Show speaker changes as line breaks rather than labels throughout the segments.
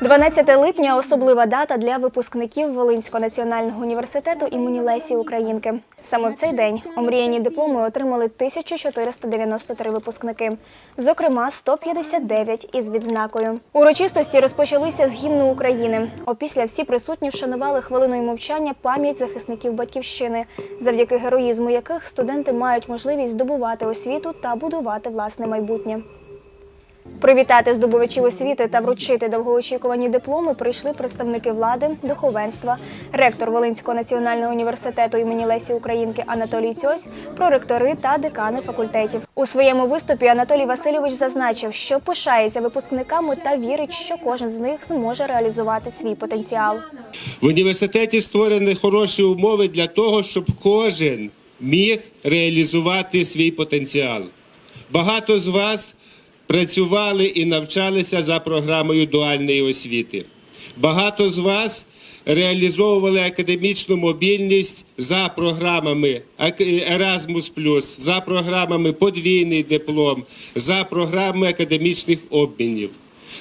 12 липня особлива дата для випускників Волинського національного університету імені Лесі Українки. Саме в цей день омріяні дипломи отримали 1493 випускники, зокрема 159 із відзнакою. Урочистості розпочалися з гімну України. Опісля всі присутні вшанували хвилиною мовчання пам'ять захисників батьківщини, завдяки героїзму яких студенти мають можливість здобувати освіту та будувати власне майбутнє. Привітати здобувачів освіти та вручити довгоочікувані дипломи прийшли представники влади, духовенства, ректор Волинського національного університету імені Лесі Українки Анатолій Цьось, проректори та декани факультетів. У своєму виступі Анатолій Васильович зазначив, що пишається випускниками та вірить, що кожен з них зможе реалізувати свій потенціал.
В університеті створені хороші умови для того, щоб кожен міг реалізувати свій потенціал. Багато з вас працювали і навчалися за програмою дуальної освіти. Багато з вас реалізовували академічну мобільність за програмами Erasmus+, за програмами подвійний диплом, за програмами академічних обмінів.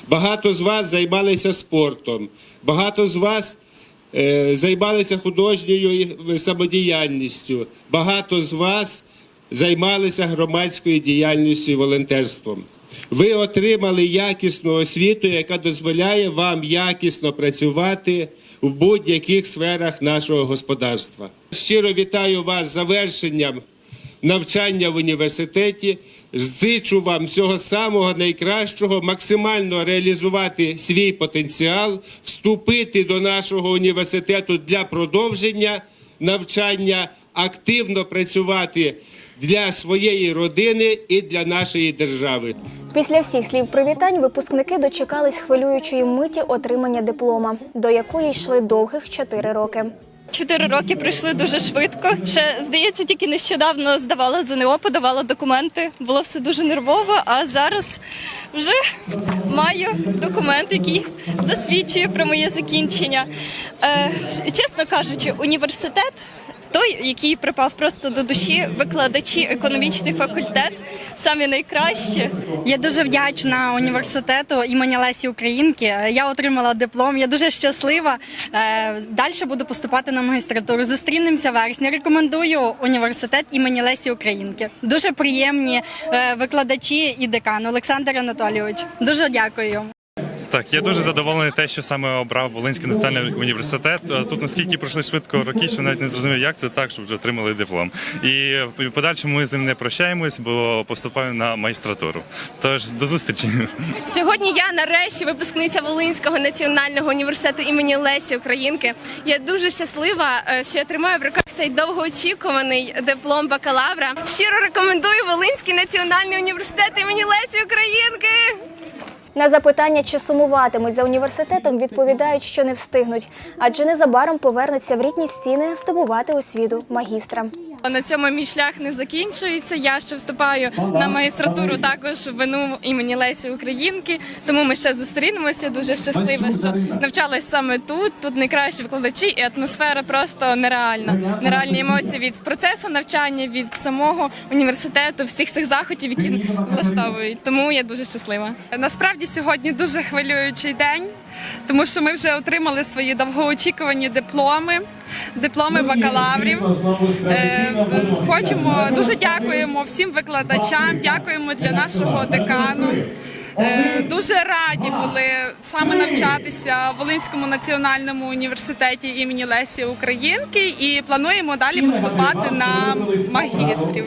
Багато з вас займалися спортом, багато з вас е, займалися художньою самодіяльністю, багато з вас займалися громадською діяльністю і волонтерством. Ви отримали якісну освіту, яка дозволяє вам якісно працювати в будь-яких сферах нашого господарства. Щиро вітаю вас з завершенням навчання в університеті. Зичу вам всього самого найкращого, максимально реалізувати свій потенціал, вступити до нашого університету для продовження навчання, активно працювати для своєї родини і для нашої держави.
Після всіх слів привітань випускники дочекались хвилюючої миті отримання диплома, до якої йшли довгих чотири роки.
Чотири роки пройшли дуже швидко. Ще здається, тільки нещодавно здавала ЗНО, подавала документи. Було все дуже нервово. А зараз вже маю документ, який засвідчує про моє закінчення. Е, чесно кажучи, університет. Той, який припав просто до душі, викладачі, економічний факультет, самі найкращі.
Я дуже вдячна університету імені Лесі Українки. Я отримала диплом. Я дуже щаслива. Далі буду поступати на магістратуру. Зустрінемося вересня. Рекомендую університет імені Лесі Українки. Дуже приємні е, викладачі і декан Олександр Анатолійович. Дуже дякую.
Так, я дуже задоволений те, що саме обрав Волинський національний університет. Е, Тут наскільки пройшли швидко роки, що навіть не зрозумів, як це так, щоб вже отримали диплом. І в подальшому ми з ним не прощаємось, бо поступаю на магістратуру. Тож до зустрічі.
Сьогодні я нарешті випускниця Волинського національного університету імені Лесі Українки. Я дуже щаслива, е, що я тримаю в руках цей довгоочікуваний диплом бакалавра. Щиро рекомендую Волинський національний університет імені Лесі Українки.
На запитання, чи сумуватимуть за університетом, відповідають, що не встигнуть, адже незабаром повернуться в рідні стіни здобувати освіту магістра.
На цьому мій шлях не закінчується. Я ще вступаю на магістратуру також в ВНУ імені Лесі Українки. Тому ми ще зустрінемося. Дуже щаслива, що навчалась саме тут. Тут найкращі викладачі, і атмосфера просто нереальна. Нереальні емоції від процесу навчання, від самого університету, всіх цих заходів, які влаштовують. Тому я дуже щаслива.
Насправді сьогодні дуже хвилюючий день, тому що ми вже отримали свої довгоочікувані дипломи, дипломи бакалаврів. Е, Хочемо дуже дякуємо всім викладачам, дякуємо для нашого декану. Е, Дуже раді були саме навчатися в Волинському національному університеті імені Лесі Українки і плануємо далі поступати на магістрів.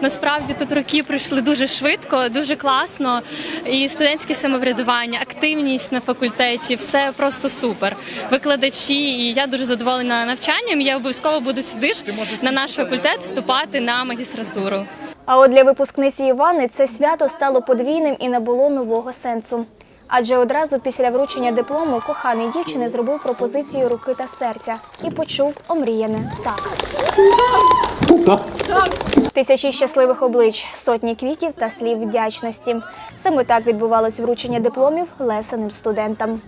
Насправді тут роки пройшли дуже швидко, дуже класно. І студентське самоврядування, активність на факультеті все просто супер. Викладачі, і я дуже задоволена навчанням. Я обов'язково буду сюди ж на наш факультет вступати на магістратуру.
А от для випускниці Івани це свято стало подвійним і набуло нового сенсу. Адже одразу після вручення диплому коханий дівчини зробив пропозицію руки та серця і почув омріяне так. Тисячі щасливих облич, сотні квітів та слів вдячності. Саме так відбувалось вручення дипломів лесеним студентам.